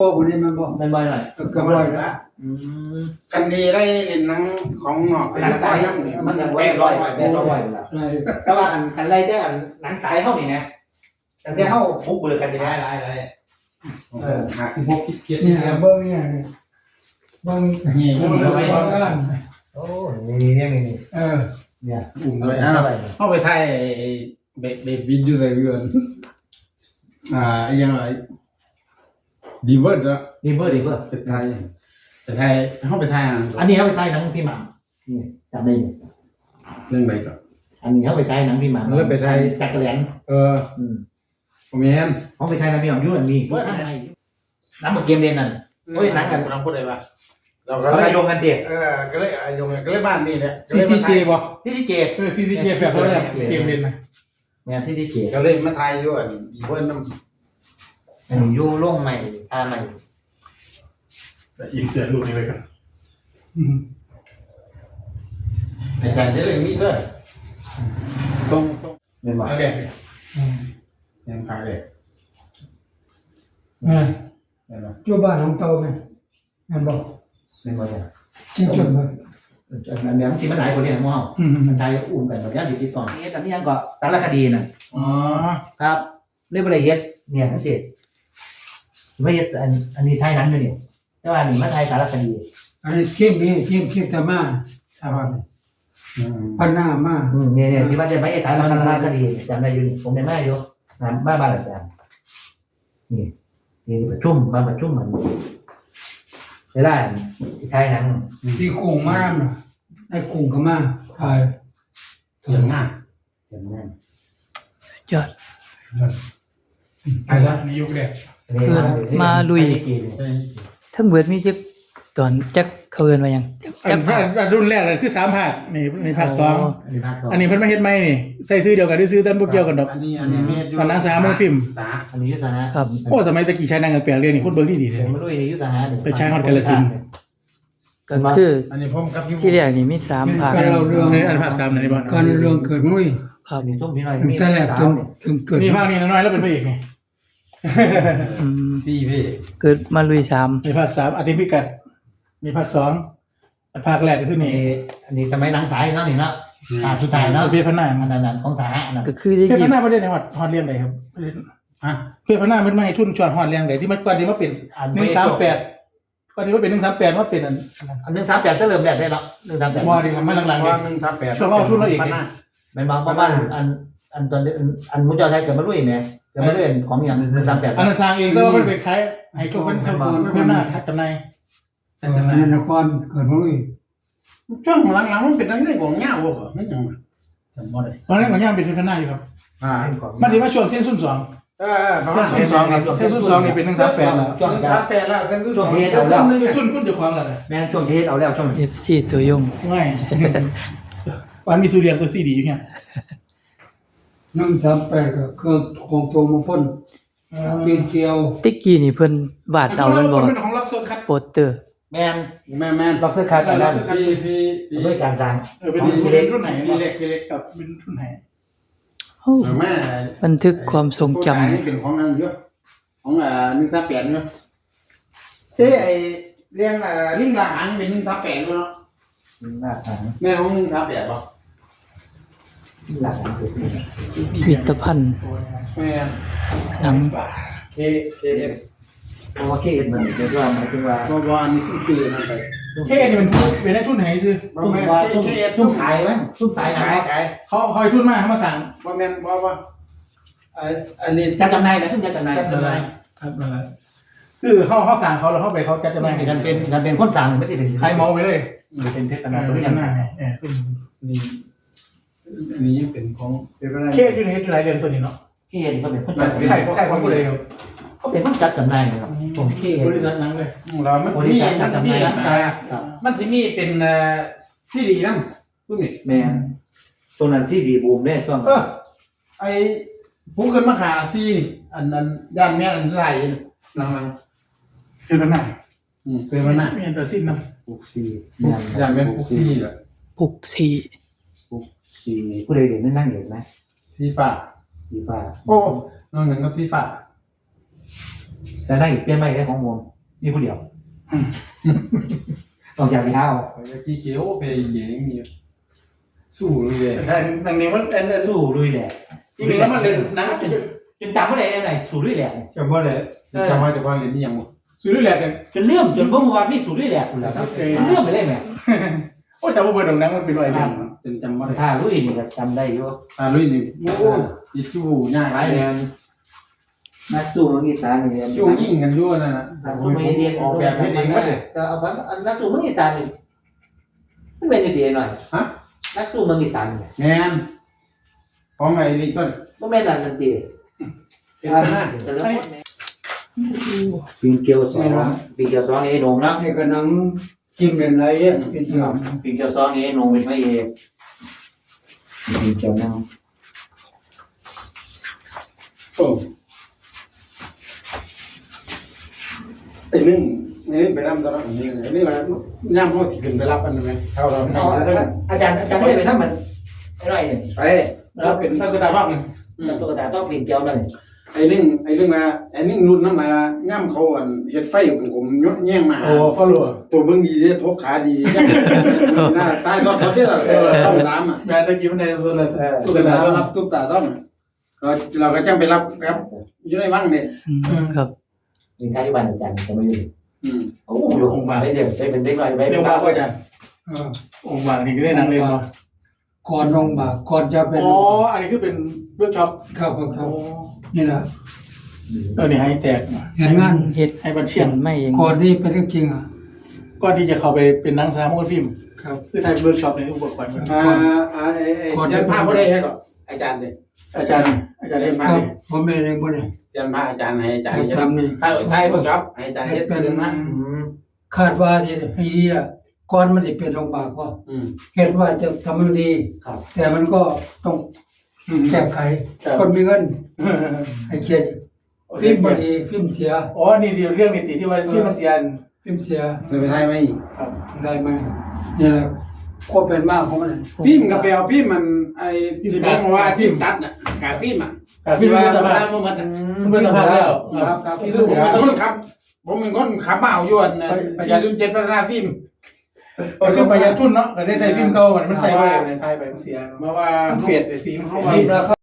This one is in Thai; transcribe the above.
โอ้คนนี้มันบอกเป็นบ่อยหน่อยเออเกือบร้อยละอืมคันดีได้เล่นหนังของนอกหนังสายมันยังแปดร้อยแปดร้อยแล้วไรแต่ว่าอันอันไรได้อันหนังสายเท่านี่นะแต่ที่เท่าพุกเบิกกันดีนะหลายหลายเออหาสิบหกสิบเจ็ดนี่นี่เบิ้งเนี่ยเนี่ยเบิ้งนี่เบิ้งอุ้มเบิ้เอางไว้กันโอ้นี่นี่นี่นี่เออเนี่ยอุ้มเอาไว้อ้าวเข้าไปไทยเบบเบบวินอยู่ใส่เรือนอ่ายังไง ดีเวิร์ดอะดีเบอร์ดีเบอร์ไปไทยไปไทยเข้าไปไทยอันนี้เขาไปใต้หนังพี่หม่ำนี่จำได้ไหมเรื่องไหนก่อน อันนี้เขาไปใต้หนังพี่หม่ำแล้วไปไทย จักรแหลนเอออืมผมแมนเขาไปใต้หนังพี่หม่ำยุ่งมีเบิร์ดข้างในหนังเมื่อเกมเรียนนั่นโอ้ยหนังกันเราพูดอะไรวะเราก็เขาเลไปยโยงกันเด็กเออก็เลยอายุก็เลยบ้านนี่แหละซีซีเจบ่ที่ที่เกตเออซีซีเจแฟร์เขาเนี่ยเกมเล่นนะเนี่ยที่ที่เกตก็เลยมาไทยอยู่อันดีเวิร์ดน้ำ อันนี้ยุ่งโล่งใหม่ท่าใหม่อินเสียรูปนี้ไว้ก่อนอาจารย์จะเรื่องนี้ด้วยตรงตรงเป็นว่าเอาเด็กยังพาเด็กนี่เห็นไหมจู่บ้านของเตาไหมมันบอกเป็นว่าอย่างจริงจริงมันมันแบบที่มันหลายคนเนี่ยมั่วอืมมันใจอุ่มกันแบบนี้ดีที่ก่อนเฮ็ดอันนี้ยังก็สารคดีน่ะอ๋อครับเรียกว่าอะไรเฮ็ดเนี่ยนั่นสิ ไม่เฮ็ดอันอันนี้ไทยหนังเลยนี่แต่ว่านี่มาไทยสารคดีอันนี้เข้มนี่เข้มเข้มธรรมะสาบานพันหน้ามาอืมเนี่ยเนี่ยที่ว่าจะไม่ไอ้สารคดีจำได้อยู่นี่ผมได้มาอยู่นะบ้านบ้านอาจารย์นี่นี่ประชุมมาประชุมมันเวลาที่ไทยหนังที่กุ้งมาน่ะไอ้กุ้งก็มาถ่าย เถียงง่ายอย่างนั้นยอด ไปแล้วในยุคเด็กมาลุย ทั้งเบิดมีจักตอนจักเขาเอิ้นว่าหยังจักอัจันกภาคอันรุ่นแรกเลยคือสามภาคนี่นี่ภาคสองอันนี้ภาคสองอันนี้เพิ่นมาเฮ็ดใหม่นี่ใส่ซื้อเดียวกันได้ซื้อต้นพวกเกี่ยวกันดอกอันนี้อันนี้เมตรตอนนั้นสามโมงฟิล์มสาอันนี้ยุทธนะครับโอ้สมัยตะกี้ใช้นางกันแปลงเรียนนี่คนเบิ่งดีดีๆเลยผมมาลุยในยุทธนาเนี่ยไปใช้ฮอดกาฬสินธุ์ก็คืออันนี้ผมกับพี่ที่แรกนี่มีสามภาคการเล่าเรื่องในอันภาคสามนี่บ่การเรื่องเกิดมุ้ยครับนี่ส้มพี่น้อยถึงมีแต่แรกสาถึวงเนี่ยถึงเกิดนี่ภาคนี้น้อยๆแล้วเป็นพระเอกนี่อืม สี่พี่เกิดมาลุยสามในภาคสามอธิพิกัด มีภาคสองอันภาคแรกก็คือนี่นี่อันนี้สมัยหนังสายเนาะนี่เนาะภาคสุดท้ายเนาะเพชรพนาอันนั้นอันของสาอันนั้นก็คือได้เพชรยิพบนาประเด็นในฮอดฮอดเรียนไหนครับฮะเพชรพนาเพิ่นมาให้ทุนชวนฮอดเรียนไหนที่มันก่อนที่มาเป็นอันหนึ่งสามแปดก่อนที่มาเป็นหนึ่งสามแปดว่าเป็นอันอันหนึ่งสามแปดจะเริ่มแรกได้เนาะหนึ่งสามแปดว่าดีครับมาหลังๆว่าเนี่ยหนึ่งทับแปดช่วงเอาทุนเราเองพันหน้าเป็นบางประมาณอันอันตอนอันอันมุจจาไทยเกิดมาลุยเนี่ย เกิดมาลุยของอย่างหนึ่งสามแปดอันนั้นสร้างเองแต่ว่ามันเป็นคล้ายให้ทุกคนเข้าคูณเพื่อนหน้าคัดจำนายเออในนครเกิดมุ้ยช่วงหลังๆมันเป็นตั้งแต่ของเงาบ่เหรอไม่ยังจำบ่ได้ตอนนั้นก็ย่างเป็นเพชรพนาอยู่ครับอ่ามันถือว่าช่วงเส้นสุ่นสองเออเออประเส้มานณสุ่นสองครับเส้นสุ่นสองนี่เป็นหนึ่งสามแปดแล้วหนึ่งทับแปดแล้วเส้นทุกช่วงสองเทศเอาแล้วหนึ่งทุนคุณจะควางแล้วนะแม่งช่วงเทศเอาแล้วช่วงเอฟซีตัวยงง่ายวันมีสุเรียนตัวซีดีอยู่เนี่ยห นึ่งสามแปดก็เครื่องของตัวมาพ่นปีนเกียวติ๊กกี้นี่เพิ่นวาดเอาแม่นบ่มันเป็นของล็อกโซนคัดโปสเตอร์ แม่นแม่แม่นล็อกเซอร์คัทอันนั้นพี่พี่พี่ด้วยการสร้างเออเป็นเป็นรุ่นไหนรุ่นเล็กเล็กกับเป็นรุ่นไหนโอ้แม่บันทึกความทรงจำนี่เป็นของอันเยอะของอ่าหนึ่งทับแปดเนาะเอ้ไอเรื่องอ่าลิงหลางเป็นหนึ่งทับแปดเนาะหน้าทางแม่ของหนึ่งทับแปดป่ะ หลักการคือพิพิธภัณฑ์แม่หนังเคเคเอฟเพราะว่าเคเอ็ดมันเรียกว่าหมายถึงว่าบ่บ่อันนี้คือตื่นนั่นไปเคนี่มันเป็นได้ทุนไหนซื้อบ่ตุ้มแม่นว่าเคตุ้มเคเอฟตุ้มขายมั้งตุ้มสายหนังขายขายเขาคอยทุนมาเขามาสั่งบ่แม่นบ่บ่อันอันนี้จะจำนายนะตุ้มจะจำนายจัดอะไรครับนั่นแหละคือเขาเขาสั่งเขาแล้วเขาไปเขาจัดจำหน่ายฉันเป็นฉันเป็นคนสั่งไม่ได้ถึงใครเมาไปเลยเป็นเทศเอนาอตุ้มเป็นจำหนาน้ายเออนี่ อันนี้เป็นของเป็นอะไรเคอยู่ในเฮ็ดอยู่หลายเดือนตัวนี้เนาะเคเอ็ดเขาเป็นคนใครจัดใครของผู้ใดครับเขาเป็นคนจัดจำนายนะครับผมเคเอ็ดบริษัทหนังเลยเรามันสิมีมันสิมีรักษามันสิมีเป็นเอ่อซีดีนำตุ้มนี่แม่ตัวนั้นที่ดีบูมได้ช่วงเออไอผมขึ้นมาหาซีอันอันย่านแม่นอันใส่หลังคือมันหน้าๆอืมเป็นว่าน่ะมีอันตัวสิ้นนะปุกซีย่านแม่นพวกซีแหละปุกซี ปุกซีผู้ใดเด่นนั่งเด่นไหมซีฟ้าดีฟ้าโอ้น้องหนึ่งก็ซีฟ้าแต่นั่งอีกเปลี่ยนไม่ได้ของผมมีผู้เดียวออกจากที่เท้าที่เกี่ยวไปเหยียงเนี่ยสู้เลยแต่ดังนี้มันเอ็นเอ็นสู้ลุยแหละอีกหนึ่งแล้วมันเล่นหนังจนจนจำไม่ได้ยังไงสู้ลุยแหละจำว่าเลยจำว่าจะว่าเรียนนี่ยังบ่สุดที่แหลกกันจนเลื่อมจนบ่รู้ว่ามีสู้ลุยแหละคุณแล้วครับเลื่อมไปเลยแม่โอ้แต่ว่าเบอร์ดงนั้นมันเป็นรอยเด่น จนจำว่าได้ถ้าลุยนี่ก็จำได้อยู่ตาลุยนี่โอ้ยสู้ยากหลายแรงนักสู้เมืองอีสานนี่สู้ยิ่งกันด้วยนะนะนักสู้เมืองอีสานออกแบบให้ดีก็เลยแต่เอาแบบนักสู้เมืองอีสานนี่มันเป็นดีหน่อยฮะนักสู้เมืองอีสานนี่แมนของไอ้นี่ก็บ่แม่นนั่นทันทีเป็นหน้าแต่ละคนปิงเกียวสองปิงเกียวสองเอโหนงเนาะนี่ก็หนังกิมเป็นไรเนี่ย เป็นเรื่องปิงเกียวสองเอโหนงเป็นพระเอกปิงเกียวนั่งโอ้ไอ้นึ่งไอ้นี่ไปรับตอนนั้นนี่ไอ้นี่แหละย่ามพ่อที่ขึ้นไปรับอันนั้นไหมเท่าเราอาจารย์อาจารย์ไม่ได้ไปทำมันไอ้ไรเนี่ยไปแล้วเป็นตั้งแต่ตาบ้างทำตุ๊กตาต้องปิงเกียวนั่นไอ้นึ่งไอ้เรื่องมาไอ้นึ่งรุ่นน้ำลายย่ามเขาอ่อนเฮ็ดไฟของผมยแย่งมาโอ้ฟอลโล่ตัวเบิ่งดีเด้ทกขาดีหน้าตายทอดทอดได้ตลอดต้องสามอะแม่ตะกี้มันในสุดเลยตุ๊กตาต้อนรับตุ๊กตาต้อนเราเราก็จ้างไปรับครับอยู่ในวังเนี่ยอืมครับมีท่าที่บ้านอาจารย์จะไม่อยู่อืมโอ้โหองค์บาได้เดี๋ยวได้เป็นเด็กน้อยไปเรื่องว่าก็จะเออองค์วางนี่ก็ได้หนังเลยเนาะก่อนลงบากก่อนจะเป็นอ๋ออันนี้คือเป็นเวิร์กช็อปครับครับครับ นี่แหละเออนี่ให้แตกเห็นงานเฮ็ดให้บันเชีเขียยนนไม่เองก่อนที่เป็นเรื่องจริงอะก่อนที่จะเข้าไปเป็นนังสามโมฟิล์มครับคือไทยเวิร์กช็อปในอุปกรณ์อ่าอ่าไอ้ไอ้เสียนผ้าบ่ได้ให้ก็อาจารย์เด้อาจารย์อาจารย์เล่นคมารับดิผมเองเองบ่ได้เสียนผ้าอาจารย์ให้อาจารย์ให้เฮ็ดทำนี่ถ้าไทยเพิ่นครับให้อาจารย์เฮ็ดเป็นนะคาดว่าที่ให้ดีอะก่อนมันจะเป็นลงบากว่าอืมเห็นว่าจะทำมันดีครับแต่มันก็ต้อง แก้ไขคนมีเงิน ให้เคลียร์ฟิล์มบดีฟิล์มเสียอ๋อนี่ที่เรื่องนิติที่ว่าที่มันเสียนฟิล์มเสียจะไปไทยไหมครับได้ไหมนี่แหละก็เป็นมากของมันฟิล์มกับแปลวฟิล์มมันไอ้ที่ผมว่าฟิล์มตัดน่ะกาฟิล์มอะแต่พี่ไม่สามารถบ่มันมันเป็นสภาพแล้วครับครับคือผมเป็นคนขับ ผมเป็นคนขับมาเอาอยู่อัน407พัฒนาฟิล์ม ก็คือประหยัดทุนเนาะก็ได้ใส่ฟิล์มเก่ามันมันใส่ไว้ในไทยไปมันเสียเพราะว่ามันเฟียดไปฟิล์มเข้าฟิล์มราคา